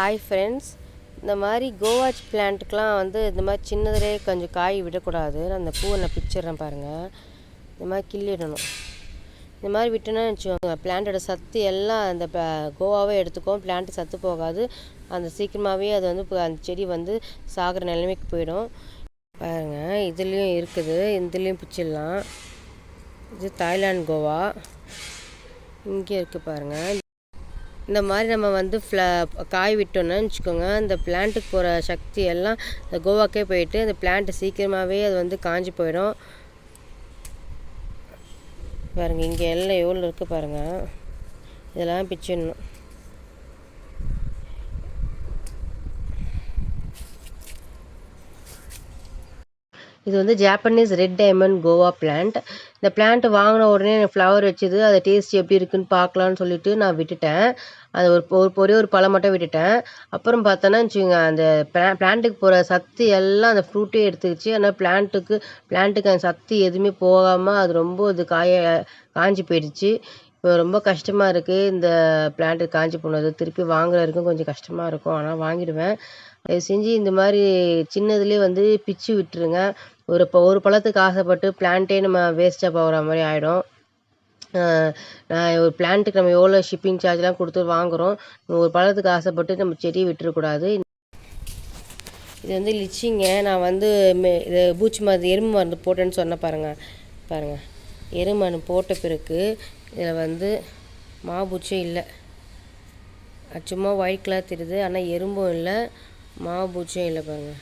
Hi friends இந்த மாதிரி கோவாச் பிளான்ட்டுக்கெலாம் வந்து இந்த மாதிரி சின்னதுலேயே கொஞ்சம் காய் விடக்கூடாது. நான் அந்த பூவை நான் பிச்சிடுறேன் பாருங்கள் இந்த மாதிரி கிள்ளிடணும். இந்த மாதிரி விட்டோன்னா வச்சுக்கோங்க பிளான்ட்டோட சத்து எல்லாம் அந்த ப- கோவாவே எடுத்துக்கும். பிளான்ட் சத்து போகாது. அந்த சீக்கிரமாகவே அது வந்து இப்போ அந்த செடி வந்து சாகிற நிலைமைக்கு போயிடும். பாருங்கள் இதுலேயும் இருக்குது. இதுலேயும் பிச்சிடலாம். இது தாய்லாந்து கோவா இங்கே இருக்குது பாருங்கள் இந்த மாதிரி நம்ம வந்து ஃப்ள காய் விட்டோம்னா வச்சுக்கோங்க அந்த பிளான்ட்டுக்கு போகிற சக்தி எல்லாம் இந்த கோவாக்கே போயிட்டு அந்த பிளான்ட்டு சீக்கிரமாகவே அது வந்து காஞ்சி போயிடும். பாருங்கள் இங்கே எல்லாம் எவ்வளோ இருக்குது பாருங்கள் இதெல்லாம் பிச்சிடணும் இது வந்து Japanese red diamond guava plant இந்த பிளான்ட் வாங்கின உடனே எனக்கு ஃப்ளவர் வச்சுது அதை டேஸ்ட் எப்படி இருக்குன்னு பார்க்கலான்னு சொல்லிட்டு நான் விட்டுட்டேன். அது ஒரு ஒரு ஒரே ஒரு பழம் மட்டும் விட்டுட்டேன். அப்புறம் பார்த்தோன்னா வச்சுக்கோங்க அந்த பிளான்ட்டுக்கு போகிற சத்து எல்லாம் அந்த ஃப்ரூட்டே எடுத்துக்கிச்சு. ஆனால் பிளான்ட்டுக்கு பிளான்ட்டுக்கு அந்த சத்து எதுவுமே போகாமல் அது ரொம்ப இது காய காஞ்சி போயிடுச்சு. ரொம்ப கஷ்டமாக இருக்குது இந்த பிளான்ட்டு காஞ்சி போனது. திருப்பி வாங்குறதுக்கும் கொஞ்சம் கஷ்டமாக இருக்கும். ஆனால் வாங்கிடுவேன். தயவு செஞ்சு இந்த மாதிரி சின்னதுலேயே வந்து பிச்சு விட்டுருங்க. ஒரு இப்போ ஒரு பழத்துக்கு ஆசைப்பட்டு பிளான்ட்டே நம்ம வேஸ்ட்டாக போகிற மாதிரி ஆகிடும் நான் ஒரு பிளான்ட்டுக்கு நம்ம எவ்வளோ ஷிப்பிங் சார்ஜ்லாம் கொடுத்து வாங்குகிறோம் ஒரு பழத்துக்கு ஆசைப்பட்டு நம்ம செடியை விட்டுறக்கூடாது இது வந்து லிச்சிங்க. நான் வந்து மே இது பூச்சி மருந்து எறும்பு மருந்து போட்டேன்னு சொன்ன பாருங்கள் பாருங்கள் எருமண் போட்ட பிறகு இதில் வந்து மாபூச்சும் இல்லை. சும்மா ஒயிட் கலர் தெரியுது ஆனால் எறும்பும் இல்லை மாபூச்சும் இல்லை பாருங்கள்